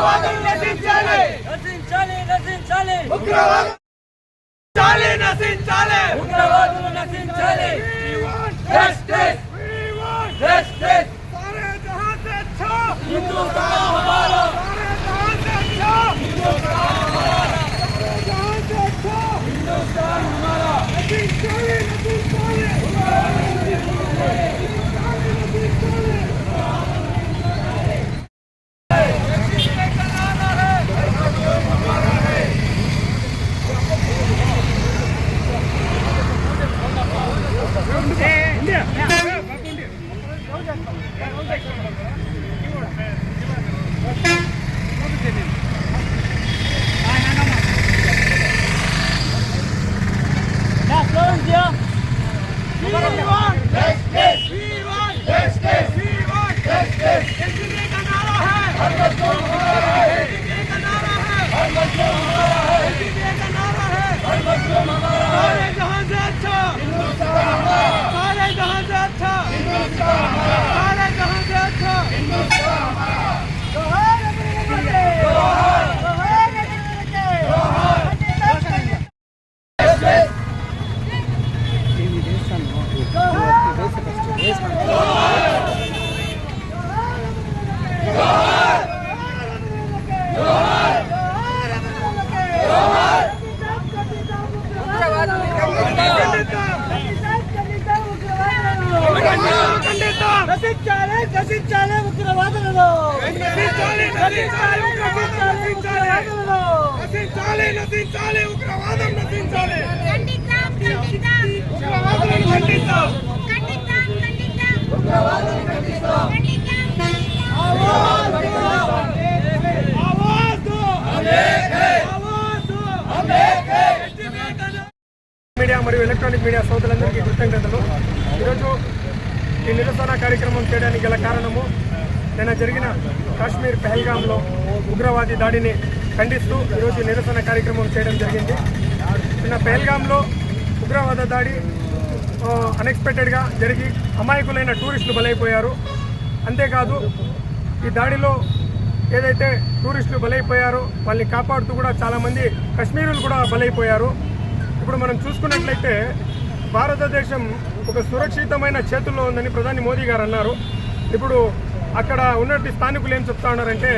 ఉగ్రవాదం నశించాలి నశించాలి నశించాలి ఉగ్రవాదం చాలి నశించాలి ఉగ్రవాదులు నశించాలి జస్టిస్ జస్టిస్ सारे నశించాలి ఉగ్రవాదం ఉగ్రవాదం మీడియా మరియు ఎలక్ట్రానిక్ మీడియా సోదరులందరికీ కృతజ్ఞతలు. ఈరోజు ఈ నిరసన కార్యక్రమం చేయడానికి గల కారణము నిన్న జరిగిన కాశ్మీర్ పెహల్గాంలో ఉగ్రవాది దాడిని ఖండిస్తూ ఈరోజు నిరసన కార్యక్రమం చేయడం జరిగింది. నిన్న పేల్గాంలో ఉగ్రవాద దాడి అన్ఎక్స్పెక్టెడ్గా జరిగి అమాయకులైన టూరిస్టులు బలైపోయారు. అంతేకాదు ఈ దాడిలో ఏదైతే టూరిస్టులు బలైపోయారో వాళ్ళని కాపాడుతూ కూడా చాలామంది కశ్మీరులు కూడా బలైపోయారు. ఇప్పుడు మనం చూసుకున్నట్లయితే భారతదేశం ఒక సురక్షితమైన చేతుల్లో ఉందని ప్రధాని మోదీ గారు అన్నారు. ఇప్పుడు అక్కడ ఉన్నటువంటి స్థానికులు ఏం చెప్తా ఉన్నారంటే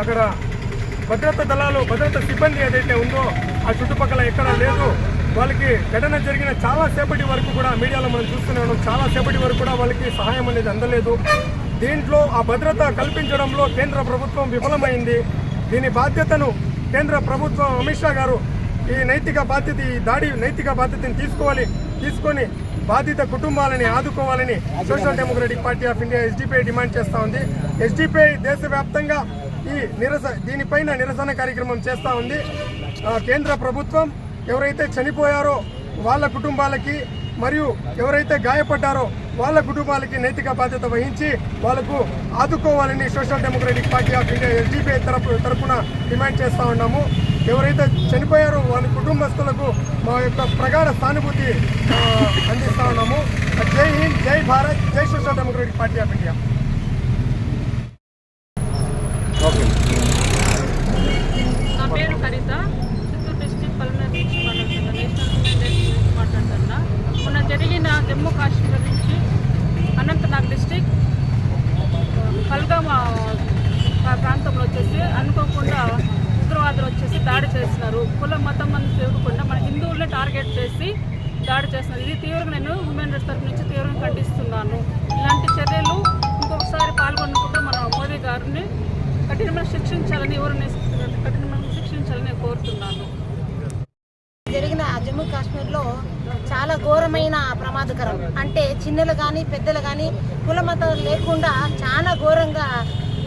అక్కడ భద్రతా దళాలు భద్రతా సిబ్బంది ఏదైతే ఉందో ఆ చుట్టుపక్కల ఎక్కడా లేదు. వాళ్ళకి ఘటన జరిగిన చాలా సేపటి వరకు కూడా మీడియాలో మనం చూస్తూనే ఉన్నాం. చాలా సేపటి వరకు కూడా వాళ్ళకి సహాయం అనేది అందలేదు. దీంట్లో ఆ భద్రత కల్పించడంలో కేంద్ర ప్రభుత్వం విఫలమైంది. దీని బాధ్యతను కేంద్ర ప్రభుత్వం అమిత్ షా గారు ఈ నైతిక బాధ్యత ఈ దాడి నైతిక బాధ్యతను తీసుకోవాలి తీసుకొని బాధిత కుటుంబాలని ఆదుకోవాలని Social Democratic Party of India SDPI demand చేస్తూ ఉంది. ఎస్డిపిఐ దేశవ్యాప్తంగా ఈ నిరస దీనిపైన నిరసన కార్యక్రమం చేస్తూ ఉంది. కేంద్ర ప్రభుత్వం ఎవరైతే చనిపోయారో వాళ్ళ కుటుంబాలకి మరియు ఎవరైతే గాయపడ్డారో వాళ్ళ కుటుంబాలకి నైతిక బాధ్యత వహించి వాళ్ళకు ఆదుకోవాలని Social Democratic Party of India SDPI తరపు తరపున డిమాండ్ చేస్తూ ఉన్నాము. ఎవరైతే చనిపోయారో వాళ్ళ కుటుంబస్తులకు మా యొక్క ప్రగాఢ సానుభూతి అందిస్తూ ఉన్నాము. జై హింద్ జై భారత్ జై Social Democratic Party of India నా పేరు హరిత చిత్తూరు డిస్టిక్ పల్మనరీ నుంచి మాట్లాడుతున్నా నేషనల్ స్టూడెంట్ నుంచి మాట్లాడుతున్నా మొన్న జరిగిన జమ్మూ కాశ్మీర్ నుంచి అనంతనాగ్ డిస్టిక్ కల్గామా ప్రాంతంలో వచ్చేసి అనుకోకుండా ఉగ్రవాదులు వచ్చేసి దాడి చేస్తున్నారు. కుల మతం అని చూడకుండా మన హిందువులనే టార్గెట్ చేసి దాడి చేస్తున్నారు. ఇది తీవ్రంగా నేను హ్యూమన్ రైట్స్ తరఫు నుంచి తీవ్రంగా ఖండిస్తున్నాను. ఇలాంటి చర్యలు ఇంకొకసారి పాల్గొనకుండా మన మోదీ గారిని కఠినమైన శిక్షించాలని ఎవరిని కఠినమైన శిక్షించాలని కోరుతున్నాను. జరిగిన జమ్మూ కాశ్మీర్లో చాలా ఘోరమైన ప్రమాదకరం. అంటే చిన్నలు కానీ పెద్దలు కానీ కుల మతం లేకుండా చాలా ఘోరంగా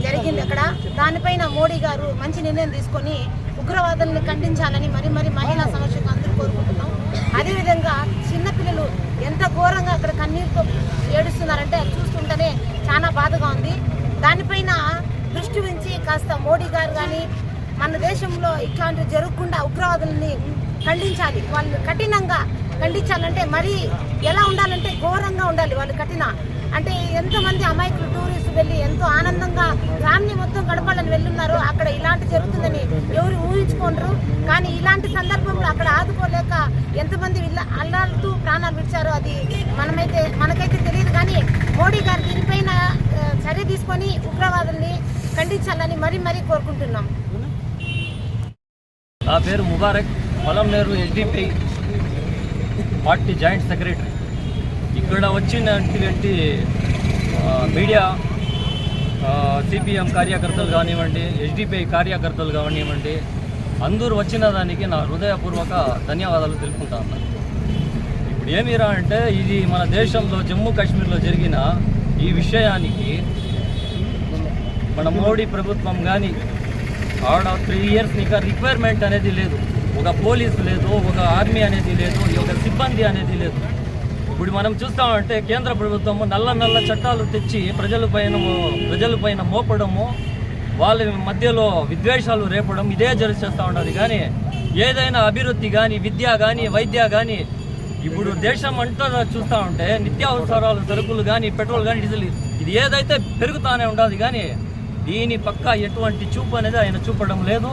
జరిగింది అక్కడ. దానిపైన మోడీ గారు మంచి నిర్ణయం తీసుకొని ఉగ్రవాదులను ఖండించాలని మరి మరి మహిళా సమస్యకు అందరూ కోరుకుంటున్నాం. అదేవిధంగా చిన్నపిల్లలు ఎంత ఘోరంగా అక్కడ కన్నీరుతో ఏడుస్తున్నారంటే అది చూస్తుంటేనే చాలా బాధగా ఉంది. దానిపైన దృష్టి ఉంచి కాస్త మోడీ గారు కానీ మన దేశంలో ఇట్లాంటివి జరగకుండా ఉగ్రవాదుల్ని ఖండించాలి. వాళ్ళు కఠినంగా ఖండించాలంటే మరీ ఎలా ఉండాలంటే ఘోరంగా ఉండాలి వాళ్ళు కఠిన. అంటే ఎంతమంది అమాయకులు టూరిస్ట్ వెళ్ళి ఎంతో ఆనందంగా ఫ్యామిలీ మొత్తం గడపాలని వెళ్ళున్నారు. అక్కడ ఇలాంటి జరుగుతుందని ఆదుకోండ్రు కానీ ఇలాంటి సందర్భంలో అక్కడ ఆదుకోలేక ఎంతమంది అల్లాడుతూ ప్రాణాలు విడిచారో అది మనమైతే మనకైతే తెలియదు. కానీ మోడీ గారు దీనిపైన చర్య తీసుకొని ఉగ్రవాదుల్ని ఖండించాలని మరీ మరీ కోరుకుంటున్నాం. నా పేరు ముబారక్ పొలం నేరు ఎస్డిపి పార్టీ జాయింట్ సెక్రటరీ. ఇక్కడ వచ్చినటువంటి మీడియా సిపిఎం కార్యకర్తలు కానివ్వండి ఎస్డిపిఐ కార్యకర్తలు కానివ్వండి అందరూ వచ్చిన దానికి నా హృదయపూర్వక ధన్యవాదాలు తెలుపుకుంటా ఉన్నాను ఇప్పుడు ఏమిరా అంటే ఇది మన దేశంలో జమ్మూ కాశ్మీర్లో జరిగిన ఈ విషయానికి మన మోడీ ప్రభుత్వం కానీ ఆడ త్రీ ఇయర్స్ ఇంకా రిక్వైర్మెంట్ అనేది లేదు. ఒక పోలీస్ లేదు ఒక ఆర్మీ అనేది లేదు ఒక సిబ్బంది అనేది లేదు. ఇప్పుడు మనం చూస్తామంటే కేంద్ర ప్రభుత్వము నల్ల నల్ల చట్టాలు తెచ్చి ప్రజల పైన ప్రజల పైన మోపడము వాళ్ళ మధ్యలో విద్వేషాలు రేపడం ఇదే జరి చేస్తూ కానీ ఏదైనా అభివృద్ధి కానీ విద్య కానీ వైద్య కానీ ఇప్పుడు దేశం అంతా చూస్తూ ఉంటే నిత్యావసరాలు సరుకులు కానీ పెట్రోల్ కానీ డీజిల్ ఇది ఏదైతే పెరుగుతానే ఉండదు కానీ దీని పక్క ఎటువంటి చూపు అనేది ఆయన చూపడం లేదు.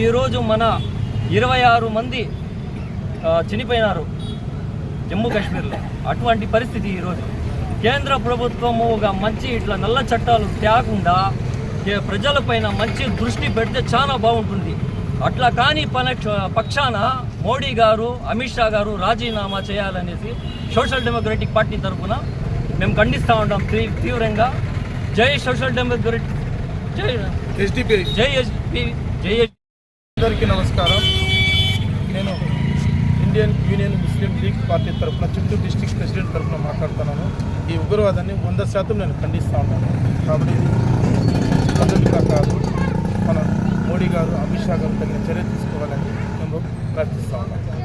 ఈరోజు మన ఇరవై ఆరు మంది చనిపోయినారు జమ్మూ కాశ్మీర్లో. అటువంటి పరిస్థితి ఈరోజు కేంద్ర ప్రభుత్వము ఒక మంచి ఇట్లా నల్ల చట్టాలు తేకుండా ప్రజలపైన మంచి దృష్టి పెడితే చాలా బాగుంటుంది. అట్లా కాని పన పక్షాన మోడీ గారు అమిత్ షా గారు రాజీనామా చేయాలనేసి సోషల్ డెమోక్రటిక్ పార్టీ తరఫున మేము ఖండిస్తూ ఉంటాం తీవ్రంగా. జై సోషల్ డెమోక్రటిక్ జై జై ఎస్పీ జై అందరికీ నమస్కారం. నేను Indian Union Muslim League party తరఫున చిత్తూరు డిస్టిక్ ప్రెసిడెంట్ తరఫున మాట్లాడుతున్నాను. ఈ ఉగ్రవాదాన్ని వంద శాతం నేను ఖండిస్తా ఉన్నాను. కాబట్టి పద్ధతిగా కాదు మన మోడీ గారు అమిత్ షా గారు తగిన చర్య తీసుకోవాలని మేము ప్రార్థిస్తా ఉన్నాం.